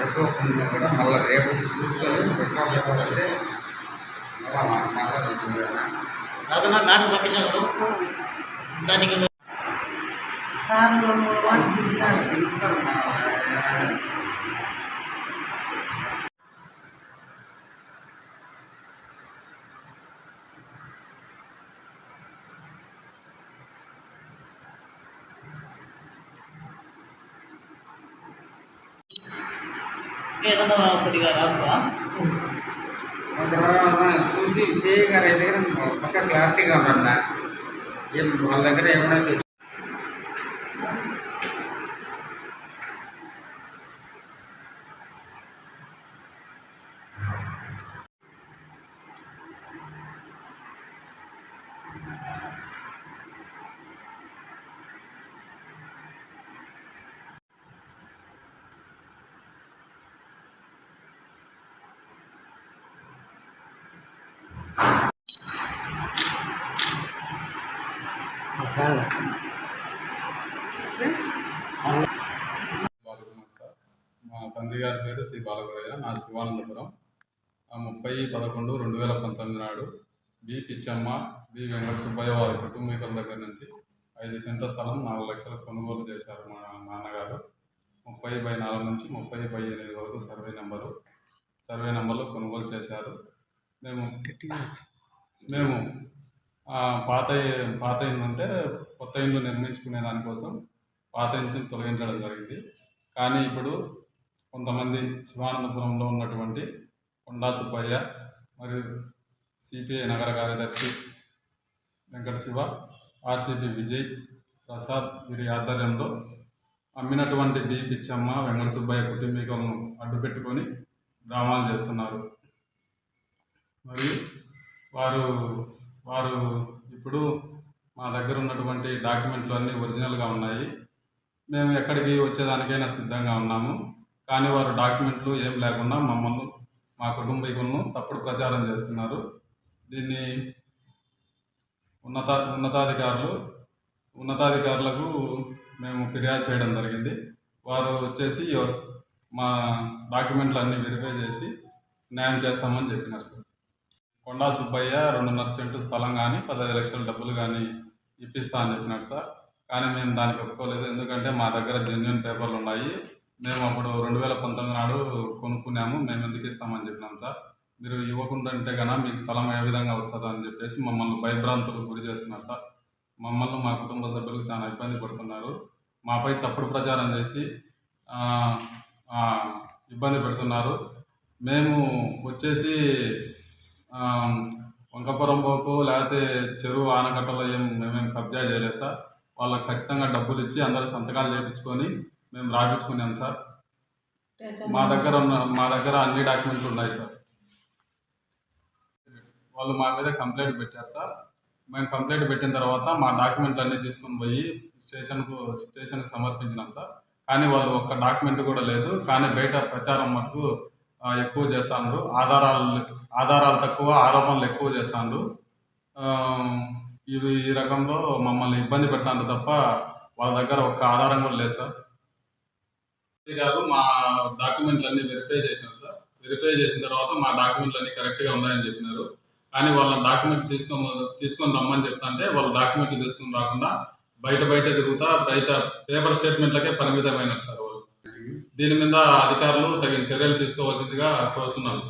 Report ఉన్నా కూడా మళ్ళీ రేపు చూసుకొని రిపోర్ట్ ఇవ్వాలంటే మళ్ళీ మాట్లాడుతుంది కాదన్నా దానికి ఏదన్నా కొద్దిగా రాసుకోవా? చూసి విజయ్ గారి దగ్గర పక్క క్లారిటీగా ఉండన్నా ఏం వాళ్ళ దగ్గర ఏమైనా మా తండ్రి గారి పేరు శ్రీ బాలగురయ్య నా శివానందపురం ముప్పై పదకొండు రెండు వేల పంతొమ్మిది నాడు బి పిచ్చమ్మ బి వెంకట సుబ్బయ్య వారి కుటుంబీకుల దగ్గర నుంచి ఐదు సెంట్ల స్థలం నాలుగు లక్షలు కొనుగోలు చేశారు మా నాన్నగారు. ముప్పై బై నాలుగు నుంచి ముప్పై బై ఎనిమిది వరకు సర్వే నెంబరు సర్వే నెంబర్లో కొనుగోలు చేశారు. మేము మేము పాత పాత ఇల్లు అంటే కొత్త ఇల్లు నిర్మించుకునే దానికోసం పాత ఇంటిని తొలగించడం జరిగింది. కానీ ఇప్పుడు కొంతమంది శివానందపురంలో ఉన్నటువంటి కొండా సుబ్బయ్య మరియు సిపిఐ నగర కార్యదర్శి వెంకట శివ ఆర్సిపి విజయ్ ప్రసాద్ వీరి ఆధ్వర్యంలో అమ్మినటువంటి బి పిచ్చమ్మ వెంకట సుబ్బయ్య కుటుంబీకులను అడ్డుపెట్టుకొని డ్రామాలు చేస్తున్నారు. మరియు వారు వారు ఇప్పుడు మా దగ్గర ఉన్నటువంటి డాక్యుమెంట్లు అన్నీ ఒరిజినల్గా ఉన్నాయి. మేము ఎక్కడికి వచ్చేదానికైనా సిద్ధంగా ఉన్నాము. కానీ వారు డాక్యుమెంట్లు ఏం లేకుండా మమ్మల్ని మా కుటుంబీకులను తప్పుడు ప్రచారం చేస్తున్నారు. దీన్ని ఉన్నత ఉన్నతాధికారులు ఉన్నతాధికారులకు మేము ఫిర్యాదు చేయడం జరిగింది. వారు వచ్చేసి మా డాక్యుమెంట్లు అన్నీ వెరిఫై చేసి న్యాయం చేస్తామని చెప్పినారు సార్. కొండా సుబ్బయ్య రెండున్నర సెంటు స్థలం కానీ పదహైదు లక్షల డబ్బులు కానీ ఇప్పిస్తా అని చెప్పినాడు సార్. కానీ మేము దానికి ఒప్పుకోలేదు. ఎందుకంటే మా దగ్గర జెన్యున్ పేపర్లు ఉన్నాయి. మేము అప్పుడు రెండు వేల పంతొమ్మిది నాడు కొనుక్కున్నాము. మేము ఎందుకు ఇస్తామని చెప్పినాం సార్. మీరు ఇవ్వకుండా అంటే కన్నా మీకు స్థలం ఏ విధంగా వస్తుందో అని చెప్పేసి మమ్మల్ని భయభ్రాంతులకు గురి చేస్తున్నారు సార్. మమ్మల్ని మా కుటుంబ సభ్యులకు చాలా ఇబ్బంది పడుతున్నారు. మాపై తప్పుడు ప్రచారం చేసి ఇబ్బంది పెడుతున్నారు. మేము వచ్చేసి వంకపురం పోకు లేకపోతే చెరువు ఆనకట్టలో ఏం మేమేం కబ్జా చేయలేదు సార్. వాళ్ళకి ఖచ్చితంగా డబ్బులు ఇచ్చి అందరూ సంతకాలు చేపించుకొని మేము రాపించుకున్నాం సార్. మా దగ్గర ఉన్న మా దగ్గర అన్ని డాక్యుమెంట్లు ఉన్నాయి సార్. వాళ్ళు మా మీద కంప్లైంట్ పెట్టారు సార్. మేము కంప్లైంట్ పెట్టిన తర్వాత మా డాక్యుమెంట్లు అన్నీ తీసుకొని పోయి స్టేషన్కు స్టేషన్కి సమర్పించినాం సార్. కానీ వాళ్ళు ఒక్క డాక్యుమెంట్ కూడా లేదు. కానీ బయట ప్రచారం మటుకు ఎక్కువ చేస్తాండ్రు. ఆధారాలు ఆధారాలు తక్కువ ఆరోపణలు ఎక్కువ చేస్తాండ్రు. ఇవి ఈ రకంలో మమ్మల్ని ఇబ్బంది పెడతాను తప్ప వాళ్ళ దగ్గర ఒక్క ఆధారం కూడా లేదు సార్. ఇది గారు మా డాక్యుమెంట్లు అన్ని వెరిఫై చేశాను సార్. వెరిఫై చేసిన తర్వాత మా డాక్యుమెంట్లు అన్ని కరెక్ట్గా ఉన్నాయని చెప్పినారు. కానీ వాళ్ళ డాక్యుమెంట్ తీసుకొని తీసుకొని రమ్మని చెప్తాంటే వాళ్ళ డాక్యుమెంట్లు తీసుకొని రాకుండా బయట బయట తిరుగుతా బయట పేపర్ స్టేట్మెంట్లకే పరిమితమైనారు సార్ వాళ్ళు. దీని మీద అధికారులు తగిన చర్యలు తీసుకోవాల్సిందిగా కోరుతున్నాను